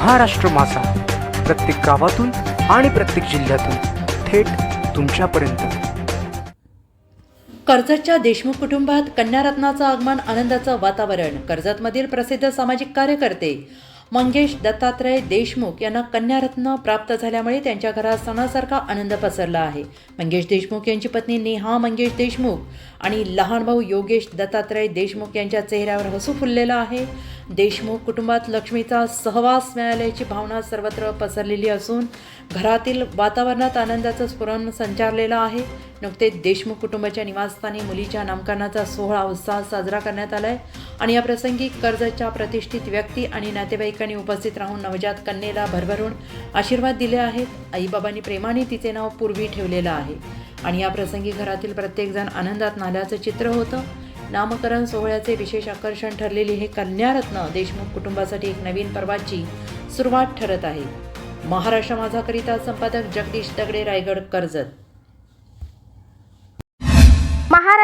महाराष्ट्र माझा. प्रत्येक गावातून आणि प्रत्येक जिल्ह्यातून थेट तुमच्यापर्यंत. कर्जतच्या देशमुख कुटुंबात कन्यारत्नाचं आगमन आनंदाचं वातावरण. कर्जतमधील प्रसिद्ध सामाजिक कार्यकर्ते मंगेश दत्तात्रय देशमुख यांना कन्यारत्न प्राप्त झाल्यामुळे त्यांच्या घरात सणासारखा आनंद पसरला आहे. मंगेश देशमुख यांची पत्नी नेहा मंगेश देशमुख आणि लहान भाऊ योगेश दत्तात्रय देशमुख यांच्या चेहऱ्यावर हसू फुललेलं आहे. देशमुख कुटुंबात लक्ष्मीचा सहवास मिळाल्याची भावना सर्वत्र पसरलेली असून घरातील वातावरणात आनंदाचं स्फुरण संचारलेलं आहे. नुकतेच देशमुख कुटुंबाच्या निवासस्थानी मुलीच्या नामकरणाचा सोहळा उत्साह साजरा करण्यात आला आहे आणि या प्रसंगी कर्जच्या प्रतिष्ठित व्यक्ती आणि नातेवाईकांनी उपस्थित राहून नवजात कन्येला भरभरून आशीर्वाद दिले आहेत. आईबाबांनी प्रेमाने तिचे नाव पूर्वी ठेवलेलं आहे. आणि या प्रसंगी घरातील प्रत्येकजण आनंदात नाल्याचं चित्र होतं. नामकरण सोहळ्याचे विशेष आकर्षण ठरलेली हे कन्यारत्न देशमुख कुटुंबासाठी एक नवीन पर्वाची सुरुवात ठरत आहे. महाराष्ट्र माझाकरिता संपादक जगदीश दगडे रायगड कर्जत.